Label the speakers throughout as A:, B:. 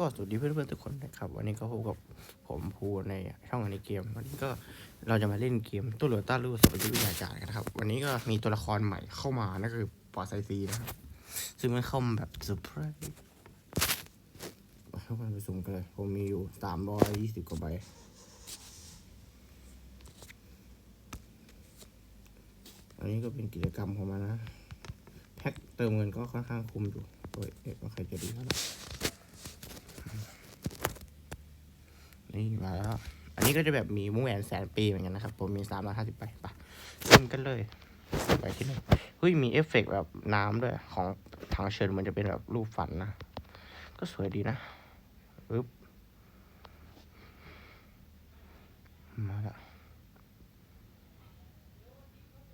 A: ก็สวัสดีเพื่อนๆทุกคนนะครับ วันนี้ก็พบกับผมภูในช่องอันนี้เกม วันนี้ก็เราจะมาเล่นเกมตัวเหลือต้าลูสวัสดิวิทยาจารย์กันะครับ วันนี้ก็มีตัวละครใหม่เข้ามานั่นคือปอไซซีนะครับซึ่งมันเข้ามาแบบเซอร์ไพรส์ให้มันไปสุ่มกันเลย ผมมีอยู่สามร้อยยี่สิบกว่าใบอันนี้ก็เป็นกิจกรรมของมันนะแพ็คเติมเงินก็ค่อนข้างคุ้มอยู่โอ้ยเอ๊ะว่าใครจะดีเท่าไหร่นี่ มาแล้ว อันนี้ก็จะแบบมีมุ้งแหวนแสนปีเหมือนกันนะครับ ผมมีสามร้อยห้าสิบใบไปเริ่มกันเลยไปที่หนึ่งเฮ้ยมีเอฟเฟกต์แบบน้ำด้วย ของทางเชิญมันจะเป็นแบบรูปฝันนะ ก็สวยดีนะปึ๊บมาล้ว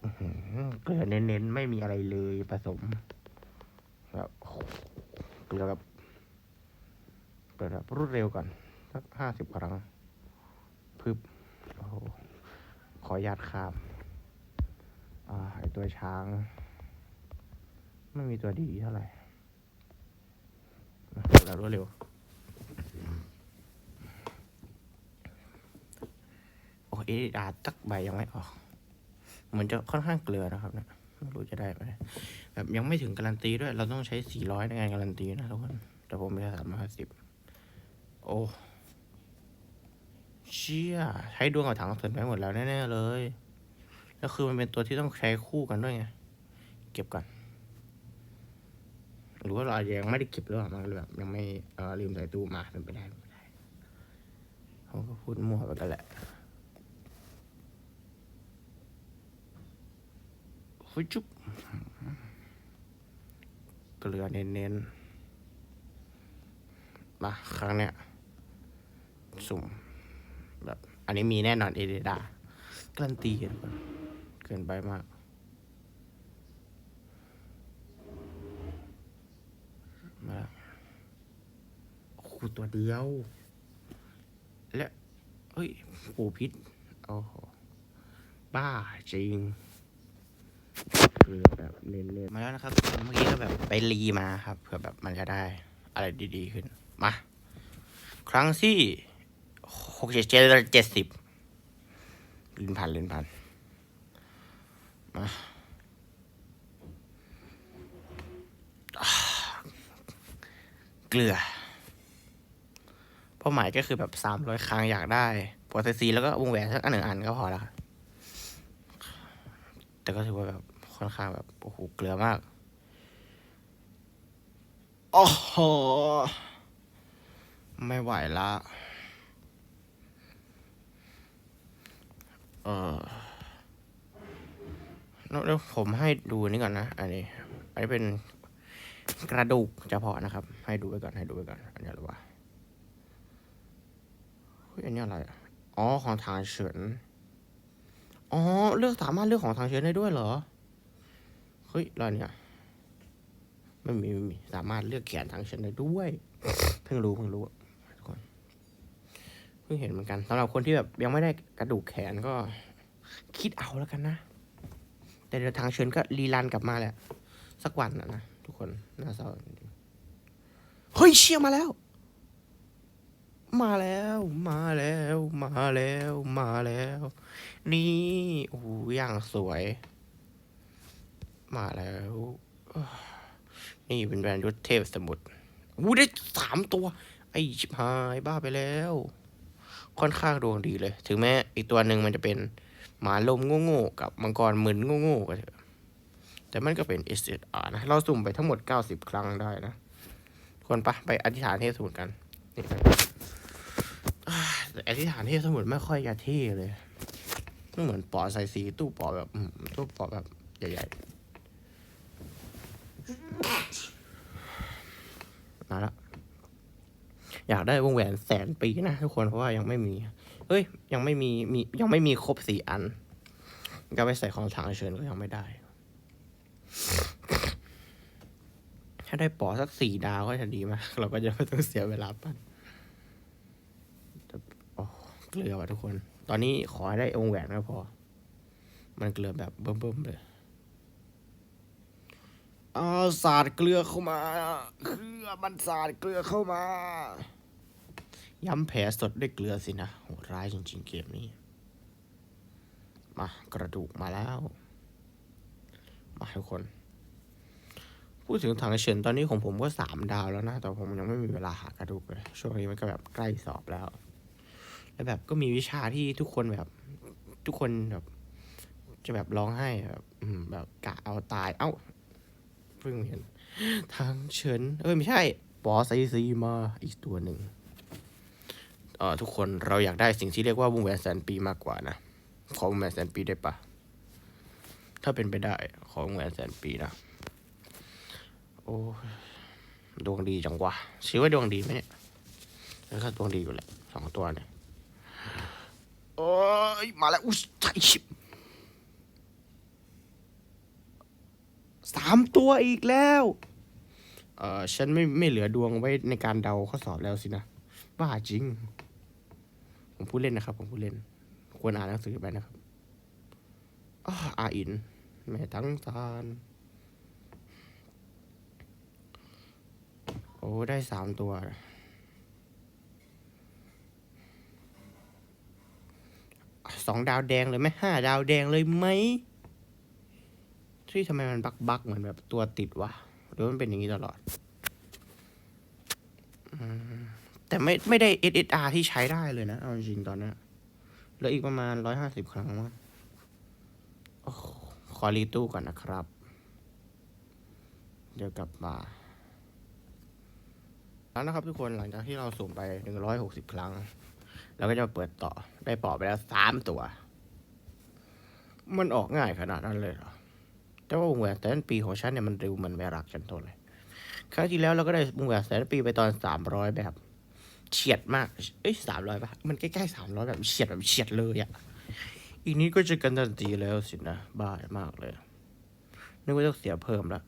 A: อื้อหือเกลือเน้นๆ ไม่มีอะไรเลยผสมแบบเกลือแบบเปิดแบบรวดเร็วก่อนสักห้าสิบครั้ง พึบโอ้โหขอหยาดข้ามอ่าไอตัวช้าง ไม่มีตัวดีเท่าไหร่มาเปิดแบบรวดเร็วโอ้เอาตักใบยังไม่ออก เหมือนจะค่อนข้างเกลือนะครับเนี่ยไม่รู้จะได้ไหมแบบยังไม่ถึงการันตีด้วย เราต้องใช้ 400 ในการการันตีนะทุกคน แต่ผมม่ได้สามร้อยห้าสิบโอ้ เชี่ยใช้ดวงกับถังเสริมไปหมดแล้วแน่ๆเลย แล้วคือมันเป็นตัวที่ต้องใช้คู่กันด้วยไง เก็บก่อนหรือว่าเรายังไม่ได้เก็บหรือเปล่ามันแบบยังไม่เออลืมใส่ตู้มาเป็นไปได้เป็นไปได้ผมก็พูดมั่วไปกันแหละฟุจุบเกลือเน้นๆมาครั้งเนี้ยสุ่ม แบบอันนี้มีแน่นอนเอเดดาการันตีเกินไปมาก มาแล้วโอ้ตัวเดียว และเฮ้ย ปูพิษโอ้โห บ้าจริงคือแบบเน้นๆมาแล้วนะครับ เมื่อกี้ก็แบบไปรีมาครับเผื่อแบบมันจะได้อะไรดีๆขึ้น มา ครั้งที่ กเจ็ดเจ็ดเจ็ดสิบลินพันลินพันมาเกลือ เป้าหมายก็คือแบบสามร้อยครั้งอยากได้โปรเซซีแล้วก็วงแหวนสักอันหนึ่งอันก็พอล้วครับแต่ก็ถือว่าแบบค่อนข้างแบบโอ้โหเกลือมากโอ้โหไม่ไหวละ เออแล้วผมให้ดูนี่ก่อนนะ อันนี้ อันนี้เป็นกระดูกเฉพาะนะครับ ให้ดูไว้ก่อน ให้ดูไว้ก่อน อันนี้อะไรวะเฮ้ยอันนี้อะไร อ๋อ ของทางเฉิน อ๋อ เลือกสามารถเลือกของทางเฉินได้ด้วยเหรอ เฮ้ยอะไรเนี่ย ไม่มีไม่มี สามารถเลือกแขนทางเฉินได้ด้วย เพิ่งรู้ เพิ่งรู้ เพิ่งเห็นเหมือนกันสำหรับคนที่แบบยังไม่ได้กระดูกแขนก็ คิดเอาแล้วกันนะ แต่เดี๋ยวทางเชิญก็รีรันกลับมาแหละ สักวันนะนะทุกคนน่าเศร้าเฮ้ยเชี่ยมาแล้ว มาแล้วมาแล้วมาแล้วมาแล้ว นี่โอ้อย่างสวย มาแล้ว นี่เป็นแบรนด์ยศเทพสมุทรอู้ได้สามตัว ไอชิบหายบ้าไปแล้ว ค่อนข้างดวงดีเลย ถึงแม้อีกตัวหนึ่งมันจะเป็นหมาลมโง่ๆกับมังกรมึนโง่ๆก็เถอะแต่มันก็เป็น SSR นะ เราสุ่มไปทั้งหมด 90 ครั้งได้นะคนปะไปอธิษฐานเทพสมุทรกันนี่อ่าแต่อธิษฐานเทพสมุทรไม่ค่อยจะเท่เลยไม่เหมือนปอใส่สีตู้ปอแบบตู้ปอแบบใหญ่ๆมาแล้ว อยากได้วงแหวนแสนปีนะทุกคนเพราะว่ายังไม่มีเอ้ย ยังไม่มีมียังไม่มีครบสี่อัน ก็ไปใส่ของทางเชิญก็ยังไม่ได้ ถ้าได้ปอสักสี่ดาวก็จะดีมาก เราก็จะไม่ต้องเสียเวลาปั้นเกลือว่ะทุกคน ตอนนี้ขอให้ได้วงแหวนก็พอ มันเกลือแบบเบิ่มๆเลย อาสาดเกลือเข้ามาเกลือมันสาดเกลือเข้ามา ย้ำแผลสดด้วยเกลือสินะโหร้ายจริงๆเกมนี้ มากระดูกมาแล้ว มาทุกคน พูดถึงถังเฉินตอนนี้ของผมก็สามดาวแล้วนะ แต่ผมยังไม่มีเวลาหากระดูกเลย ช่วงนี้มันก็แบบใกล้สอบแล้ว แล้วแบบก็มีวิชาที่ทุกคนแบบ ทุกคนแบบ จะแบบร้องไห้แบบแบบกะเอาตาย เอ้า พิ่งเห็น ทางเฉิน เอ้ยไม่ใช่ปอไซซีมาอีกตัวหนึ่งเอ่อทุกคนเราอยากได้สิ่งที่เรียกว่าวงแหวนแสนปีมากกว่านะ ขอวงแหวนแสนปีได้ปะถ้าเป็นไปได้ขอวงแหวนแสนปีนะ โอ้ดวงดีจังวะชื่อว่าดวงดีไหมเนี่ยแล้วก็ดวงดีอยู่แหละสองตัวเนี่ยโอ้ยมาแล้วอุ้ยไทยชิบ สามตัวอีกแล้ว เออฉันไม่ไม่เหลือดวงไว้ในการเดาข้อสอบแล้วสินะ บ้าจริง ผมพูดเล่นนะครับ ผมพูดเล่น ควรอ่านหนังสือไปนะครับอาอาอิน แม่ทั้งทานโอ้ได้สามตัว สองดาวแดงเลยไหมห้าดาวแดงเลยไหม ที่ทำไมมันบักบักเหมือนแบบตัวติดวะหรือมันเป็นอย่างนี้ตลอดแต่ไม่ไม่ได้ SSR ที่ใช้ได้เลยนะ เอาจริงตอนนี้เหลืออีกประมาณร้อยห้าสิบครั้งมั้งขอรีตู้ก่อนนะครับ เดี๋ยวกลับมา แล้วนะครับทุกคนหลังจากที่เราสุ่มไปหนึ่งร้อยหกสิบครั้งเราก็จะเปิดต่อได้ปอบไปแล้วสามตัว มันออกง่ายขนาดนั้นเลยเหรอ แต่ว่าวงแหวนแสนปีของฉันเนี่ยมันเร็วเหมันไม่รักฉันเท่าไหร่ครั้งที่แล้วเราก็ได้วงแหวนแสนปีไปตอนสามร้อยแบบเฉียดมากเอ้ยสามร้อยปะมันใกล้ๆสามร้อยแบบเฉียดแบบเฉียดเลยอะอีกนิดก็จะกันตันตีแล้วสินะบ้ามากเลยนึกว่าต้องเสียเพิ่มละ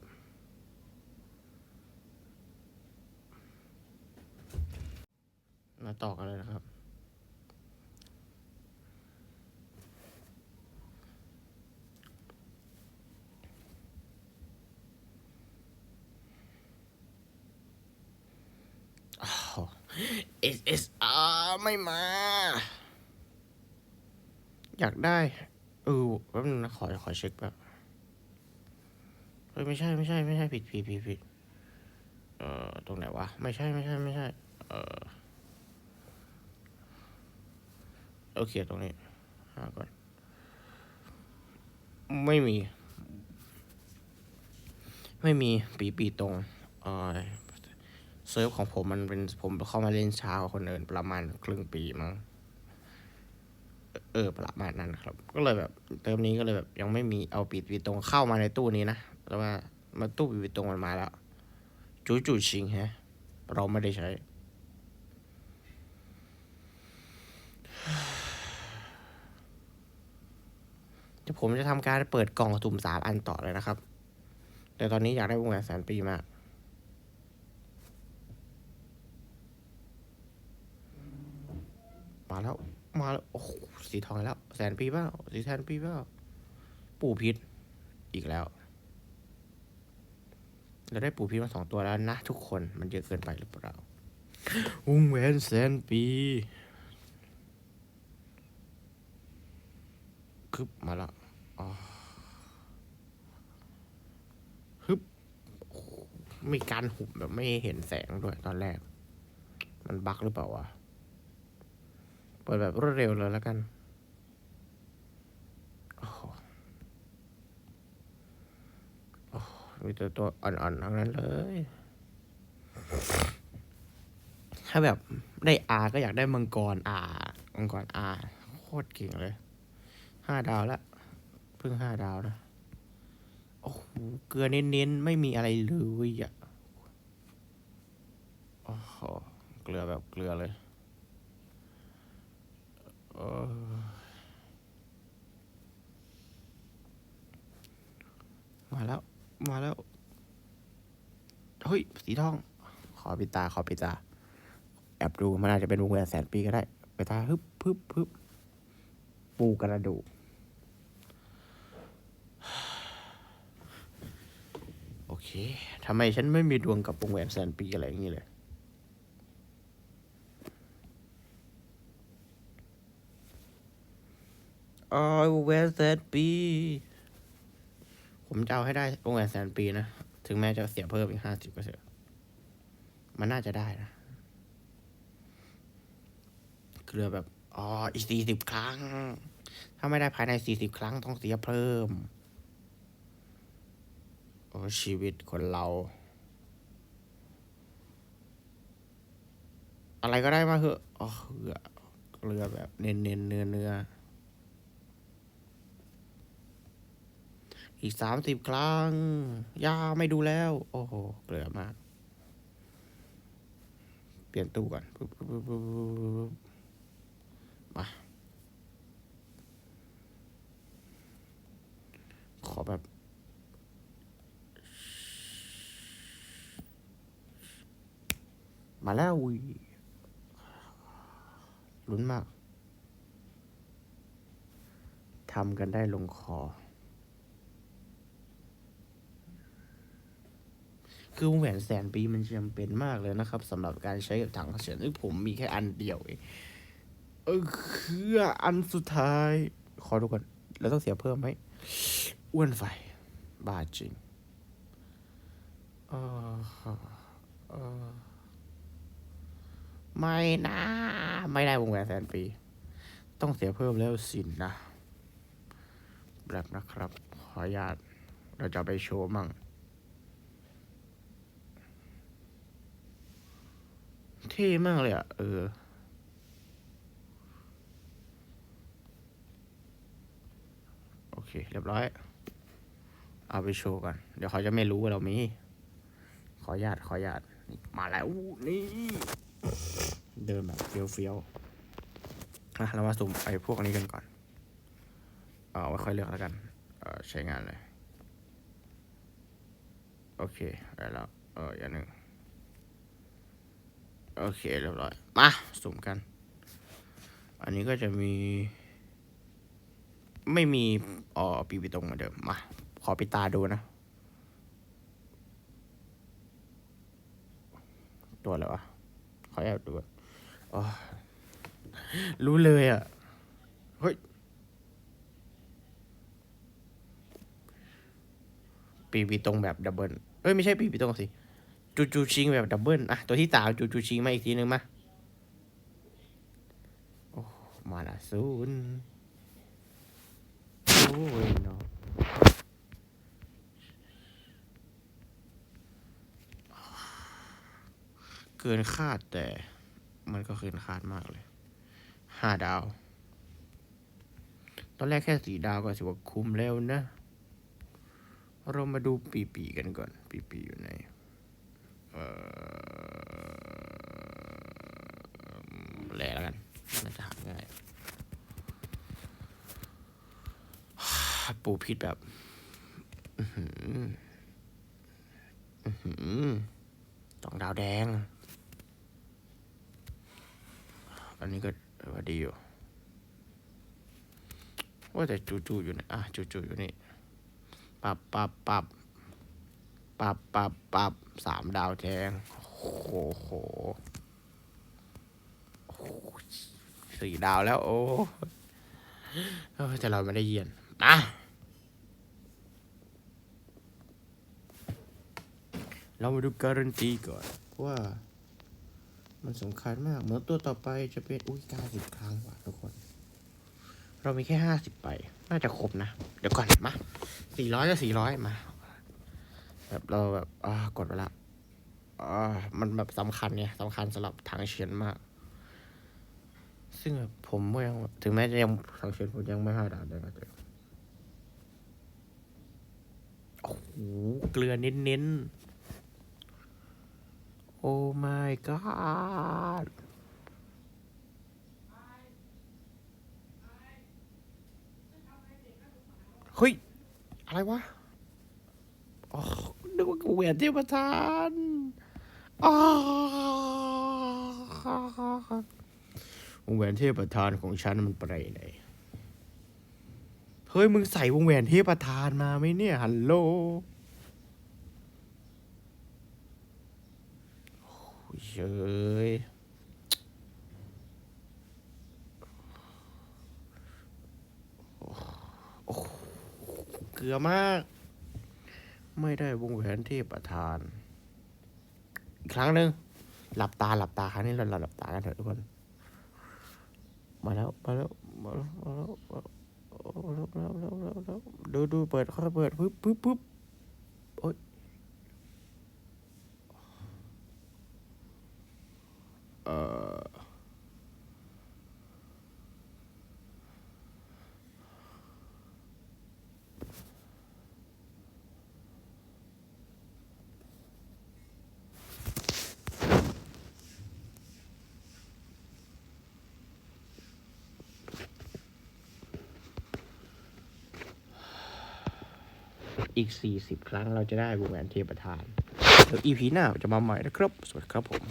A: มาต่อกันเลยนะครับ SSR ไม่มา อยากได้ เออแป๊บนึงนะ ขอ ขอเช็คแบบเฮ้ย ไม่ใช่ ไม่ใช่ ไม่ใช่ ผิดผิดผิดผิดเอ่อ ตรงไหนวะ ไม่ใช่ ไม่ใช่ ไม่ใช่ เอ่อโอเค ตรงนี้ หาก่อน ไม่มี ไม่มี ปีปีตรงอ่อ เซิร์ฟของผมมันเป็นผมเข้ามาเล่นช้ากว่าคนอื่นประมาณครึ่งปีมั้งเออประมาณนั้นครับ ก็เลยแบบเติมนี้ก็เลยแบบยังไม่มีเอาปีปีตรงเข้ามาในตู้นี้นะแต่ว่ามาตู้ปีปีตรงมันมาแล้วจูจูชิงฮะ เราไม่ได้ใช้เดี๋ยวผมจะทำการเปิดกล่องสุ่มสามอันต่อเลยนะครับ แต่ตอนนี้อยากได้วงแหวนแสนปีมาก มาแล้ว มาแล้วโอ้สีทองแล้ว แสนปีเปล่าสีแสนปีเปล่าปู่พิษอีกแล้ว เราได้ปู่พิษมาสองตัวแล้วนะทุกคนมันเยอะเกินไปหรือเปล่า วงแหวนแสนปีคึบมาแล้วฮึบมีการหุบแบบไม่เห็นแสงด้วยตอนแรก มันบักหรือเปล่าวะ เปิดแบบรวดเร็วเลยแล้วกันโอ้โหมีแตัวตัวอ่อนๆทั้งนั้นเลย ถ้าแบบได้อาก็อยากได้มังกรอามังกรอาโคตรเก่งเลย ห้าดาวแล้วเพิ่งห้าดาวนะ โอ้โห เกลือเน้นๆ ไม่มีอะไรเลยอะโอ้โห เกลือแบบเกลือเลย มาแล้ว มาแล้ว เฮ้ย สีทอง ขอปิดตา ขอปิดตา แอบดูมันอาจจะเป็นวงแหวนแสนปีก็ได้ ไปตาฮึบฮึบฮึบปูกระดูกโอเคทำไมฉันไม่มีดวงกับวงแหวนแสนปีอะไรอย่างนี้เลย อ๋อวงแหวนแสนปีผมจะเอาให้ได้วงแหวนแสนปีนะ ถึงแม้จะเสียเพิ่มอีกห้าสิบก็เถอะมันน่าจะได้นะ เกลือแบบ อ๋อ อีกสี่สิบครั้ง ถ้าไม่ได้ภายในสี่สิบครั้งต้องเสียเพิ่ม โอ้ชีวิตคนเรา อะไรก็ได้มาเหอะอ๋อเกลือเกลือแบบเน้นเน้นเนื้อเนื้อ อีกสามสิบครั้งย่าไม่ดูแล้ว โอ้โห เกลือมาก เปลี่ยนตู้ก่อนปุ๊บปุ๊บปุ๊บปุ๊บปุ๊บมาขอแบบ มาแล้วอุ้ยลุ้นมากทำกันได้ลงคอ คือวงแหวนแสนปีมันจำเป็นมากเลยนะครับสำหรับการใช้กับถังเสียงซึ่งผมมีแค่อันเดียวเองเออคืออันสุดท้าย ขอดูก่อนแล้วต้องเสียเพิ่มไหมอ้วนไฟบาจริงเออเออไม่นะไม่ได้วงแหวนแสนปี ต้องเสียเพิ่มแล้วสินนะแบบนะครับ ขออนุญาตเราจะไปโชว์มั่ง เท่มากเลยอะ เออ โอเค เรียบร้อย เอาไปโชว์กัน เดี๋ยวเขาจะไม่รู้ว่าเรามี ขอญาตขอญาตมาแล้ว นี่ เดินแบบเฟี้ยวๆอะเรามาสุ่มไอ้พวกนี้กันก่อน เอาไว้ค่อยเลือกแล้วกัน เออใช้งานเลย โอเค ได้แล้ว เอออย่างหนึ่ง โอเคเรียบร้อย มาสุ่มกัน อันนี้ก็จะมี ไม่มีอ๋อปีปีตรงเหมือนเดิม มา ขอปิดตาดูนะ ตัวอะไรวะ ขอแอบดูอนอ๋อรู้เลยอะ เฮ้ย ปีปีตรงแบบดับเบิลเอ้ย ไม่ใช่ปีปีตรงสิ จูจูชิงแบบดับเบิลอะตัวที่สามจูจูชิงมาอีกทีนึงมาโอ้มาละศูนย์โอ้ยเนาะเกินคาดแต่มันก็เกินคาดมากเลยห้าดาว ตอนแรกแค่สี่ดาวก็ถือว่าคุ้มแล้วนะ เรามาดูปีปีกันก่อน ปีปีอยู่ไหน แหล่แล้วกันน่าจะหาง่ายปูพิษแบบอื้อหืออื้อหือต้องดาวแดง อันนี้ก็ว่าดีอยู่ ว่าแต่จูจูอยู่ไหนอะจูจูอยู่นี่ ปับปับปับ ปับปับปับสามดาวแดงโอ้โหโหสี่ดาวแล้ว โอ้แต่เราไม่ได้เยียนนะเรามาดูการันตีก่อน ว่า มันสำคัญมาก เหมือนตัวต่อไปจะเป็น อุ้ยเก้าสิบครั้งว่ะทุกคน เรามีแค่ห้าสิบใบน่าจะครบนะ เดี๋ยวก่อน มาสี่ร้อยก็สี่ร้อยมา แบบเราแบบอ่ากดไปละอ่ามันแบบสำคัญเนี่ยสำคัญสำหรับทางเชียนมาก ซึ่งแบบผมก็ยังถึงแม้จะยังทางเชียนผมยังไม่ห้าดาวเลยก็เถอะโอ้โหเกลือเน้นๆ โอ้ my god เฮ้ย อะไรวะ อ๋อ นึกว่ากูแหวนเทพทานอ๋อวงแหวนเทพประธานของฉันมันไปไหน เฮ้ย มึงใส่วงแหวนเทพประธานมาไหมเนี่ย ฮัลโหลเฮ้ยเกลือมาก ไม่ได้วงแหวนที่ประธาน อีกครั้งหนึ่งหลับตาหลับตาครั้งนี้เราหลับตากันเถอะทุกคน มาแล้วมาแล้วมาแล้วมาแล้วมาแล้วมาแล้วมาแล้วดูดูเปิดค่อยเปิดปึ๊บปึ๊บปึ๊บโอ๊ยเอ่อ อีกสี่สิบครั้งเราจะได้วงแหวนเทประธาน เดี๋ยวอีพีหน้าจะมาใหม่นะครับ สวัสดีครับผม